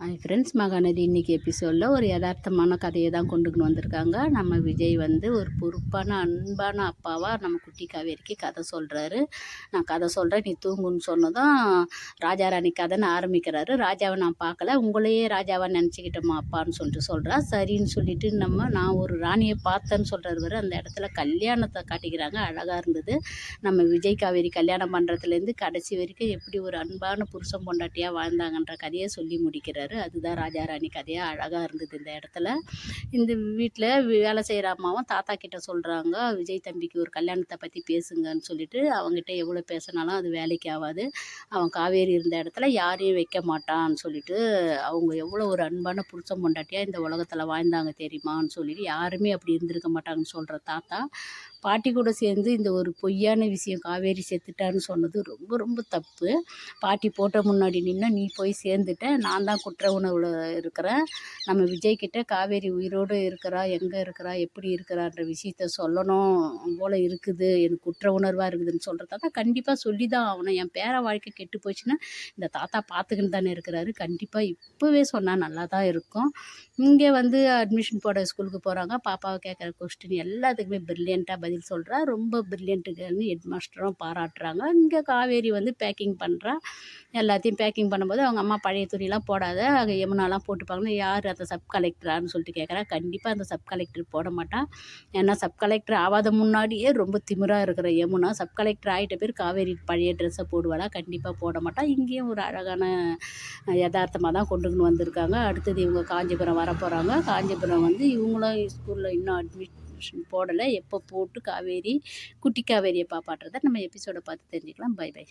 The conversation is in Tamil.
ஹாய் ஃப்ரெண்ட்ஸ் மகாநதி இன்றைக்கி எபிசோடில் ஒரு யதார்த்தமான கதையை தான் கொண்டுக்கின்னு வந்திருக்காங்க. நம்ம விஜய் வந்து ஒரு பொறுப்பான அன்பான அப்பாவாக நம்ம குட்டி காவேரிக்கு கதை சொல்கிறாரு நான் கதை சொல்கிறேன் நீ தூங்குன்னு சொன்னதும் ராஜா ராணி கதைன்னு ஆரம்பிக்கிறாரு. ராஜாவை நான் பார்க்கல உங்களையே ராஜாவை நினச்சிக்கிட்டோமா அப்பான்னு சொல்லிட்டு சொல்கிறா சரின்னு சொல்லிட்டு நம்ம நான் ஒரு ராணியை பார்த்தேன்னு சொல்கிறாரு வர அந்த இடத்துல கல்யாணத்தை காட்டிக்கிறாங்க. அழகாக இருந்தது. நம்ம விஜய் காவேரி கல்யாணம் பண்ணுறதுலேருந்து கடைசி வரைக்கும் எப்படி ஒரு அன்பான புருஷன் பொண்டாட்டியாக வாழ்ந்தாங்கன்ற கதையை சொல்லி முடிக்கிறார். அதுதான் ராஜா ராணி கதையாக அழகாக இருந்தது இந்த இடத்துல. இந்த வீட்டில் வேலை செய்கிற அம்மாவும் தாத்தா கிட்ட சொல்கிறாங்க விஜய் தம்பிக்கு ஒரு கல்யாணத்தை பற்றி பேசுங்கன்னு சொல்லிட்டு அவங்ககிட்ட எவ்வளோ பேசினாலும் அது வேலைக்கு ஆகாது. அவன் காவேரி இருந்த இடத்துல யாரையும் வைக்க மாட்டான்னு சொல்லிட்டு அவங்க எவ்வளோ ஒரு அன்பான புருஷம் பொண்டாட்டியாக இந்த உலகத்தில் வாழ்ந்தாங்க தெரியுமான்னு சொல்லிட்டு யாருமே அப்படி இருந்திருக்க மாட்டாங்கன்னு சொல்கிற தாத்தா பாட்டி கூட சேர்ந்து இந்த ஒரு பொய்யான விஷயம் காவேரி செத்துட்டான்னு சொன்னது ரொம்ப ரொம்ப தப்பு. பாட்டி போட்ட முன்னாடி நின்று நீ போய் சேர்ந்துட்ட நான் தான் குற்ற உணர்வில் இருக்கிறேன் நம்ம விஜய்கிட்ட காவேரி உயிரோடு இருக்கிறா எங்கே இருக்கிறா எப்படி இருக்கிறான்ற விஷயத்த சொல்லணும் போல் இருக்குது. எனக்கு குற்ற உணர்வாக இருக்குதுன்னு சொல்கிறதா தான் கண்டிப்பாக சொல்லி தான் ஆகணும். என் பேர வாழ்க்கை கெட்டு போச்சுன்னா இந்த தாத்தா பார்த்துக்கின்னு தானே இருக்கிறாரு. கண்டிப்பாக இப்போவே சொன்னால் நல்லா தான் இருக்கும். இங்கே வந்து அட்மிஷன் போட ஸ்கூலுக்கு போகிறாங்க பாப்பாவை கேட்குற கொஸ்டின் எல்லாத்துக்குமே ப்ரில்லியண்ட்டாக பதில் சொல்கிறா ரொம்ப ப்ரில்லியண்ட்டுன்னு ஹெட் மாஸ்டரும் பாராட்டுறாங்க. இங்கே காவேரி வந்து பேக்கிங் பண்ணுறா எல்லாத்தையும் பேக்கிங் பண்ணும்போது அவங்க அம்மா பழைய துணியெலாம் போடாத அங்கே யமுனாலாம் போட்டுப்பாங்கன்னு யார் அந்த சப் கலெக்டரான்னு சொல்லிட்டு கேட்குறா கண்டிப்பாக அந்த சப் கலெக்டர் போட மாட்டான் ஏன்னா சப் கலெக்டர் ஆகாத முன்னாடியே ரொம்ப திமிராக இருக்கிற யமுனா சப் கலெக்டர் ஆகிட்ட பேர் காவேரி பழைய ட்ரெஸ்ஸை போடுவாளா? கண்டிப்பாக போட மாட்டான் இங்கேயும் ஒரு அழகான யதார்த்தமாக தான் கொண்டுக்கின்னு வந்திருக்காங்க. அடுத்தது இவங்க காஞ்சிபுரம் வர போகிறாங்க காஞ்சிபுரம் வந்து இவங்களும் ஸ்கூலில் இன்னும் அட்மிஷன் போடலை. எப்போ போட்டு காவேரி குட்டி காவேரியை பாப்பாட்டுறதை நம்ம எபிசோடை பார்த்து தெரிஞ்சுக்கலாம். By by